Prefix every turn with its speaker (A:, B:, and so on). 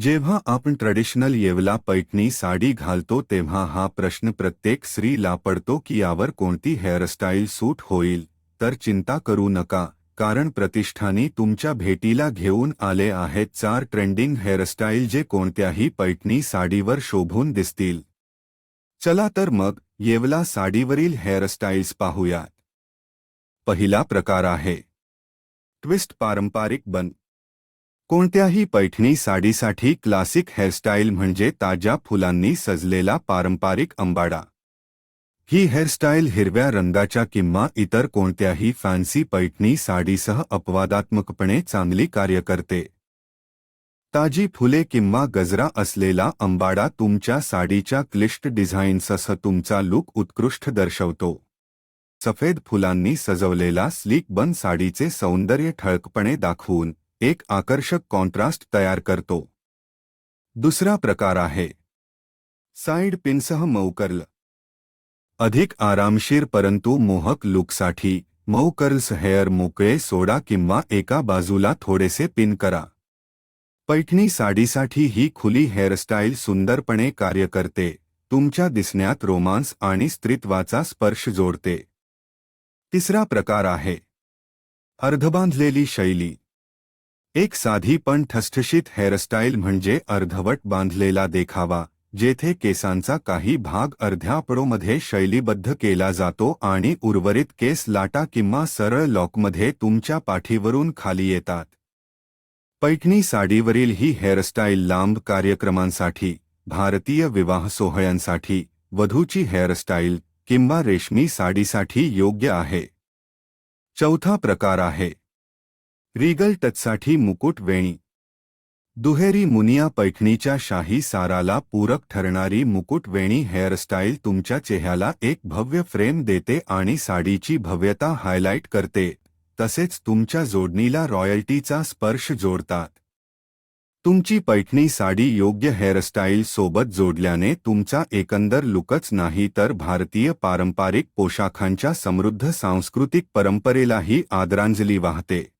A: जेव्हा आपण ट्रेडिशनल येवला पैठणी साडी घालतो तेव्हा हा प्रश्न प्रत्येक स्त्रीला पडतो की यावर कोणती हेअरस्टाईल सूट होईल. तर चिंता करू नका कारण प्रतिष्ठानी तुमच्या भेटीला घेऊन आले आहेत चार ट्रेंडिंग हेअरस्टाईल जे कोणत्याही पैठणी साडीवर शोभून दिसतील. चला तर मग येवला साडीवरील हेअरस्टाईल्स पाहूयात. पहिला प्रकार आहे. ट्विस्ट पारंपरिक बन. कोणत्याही पैठणी साडीसाठी क्लासिक हेअरस्टाईल म्हणजे ताज्या फुलांनी सजलेला पारंपरिक अंबाडा. ही हेअरस्टाईल हिरव्या रंगाच्या किंवा इतर कोणत्याही फॅन्सी पैठणी साडीसह अपवादात्मकपणे चांगली कार्य करते. ताजी फुले किंवा गजरा असलेला अंबाडा तुमच्या साडीच्या क्लिष्ट डिझाईन्ससह तुमचा लुक उत्कृष्ट दर्शवतो. सफेद फुलांनी सजवलेला स्लीक बन साडीचे सौंदर्य ठळकपणे दाखवून एक आकर्षक कॉन्ट्रास्ट तयार करतो दुसरा प्रकार आहे। साइड पिनसह मऊ कर्ल अधिक आरामशीर परंतु मोहक लुकसाठी मऊ कर्ल्स हेअर मोकळे सोडा किंवा एका बाजूला थोडेसे पिन करा। पैठणी साडीसाठी ही खुली हेअरस्टाईल सुंदरपणे कार्य करते, तुमच्या दिसण्यात रोमांस आणि स्त्रीत्वाचा स्पर्श जोडते। तिसरा प्रकार आहे। अर्धबांधलेली शैली। एक साधी पण ठसठशीत हेअरस्टाईल म्हणजे अर्धवट बांधलेला देखावा, जेथे केसांचा काही भाग अर्ध्यापडोमध्ये शैलीबद्ध केला जातो आणि उर्वरित केस लाटा किंवा सरळ लॉकमध्ये तुमच्या पाठीवरून खाली येतात. पैठणी साडीवरील ही हेअरस्टाईल लांब कार्यक्रमांसाठी, भारतीय विवाह सोहळ्यांसाठी, वधूची हेअरस्टाईल किंवा रेशमी साडीसाठी योग्य आहे. चौथा प्रकार आहे रिगल टचसाठी मुकुट वेणी. दुहेरी मुनिया पैठणीच्या शाही साराला पूरक ठरणारी मुकुट वेणी हेअरस्टाईल तुमच्या चेहऱ्याला एक भव्य फ्रेम देते आणि साडीची भव्यता हायलाइट करते. तसेच तुमच्या जोडणीला रॉयल्टीचा स्पर्श जोडतात. तुमची पैठणी साडी योग्य हेअरस्टाईल सोबत जोडल्याने तुमचा एकंदर लुकच नाही तर भारतीय पारंपरिक पोशाखांच्या समृद्ध सांस्कृतिक परंपरेलाही आदरांजली वाहते.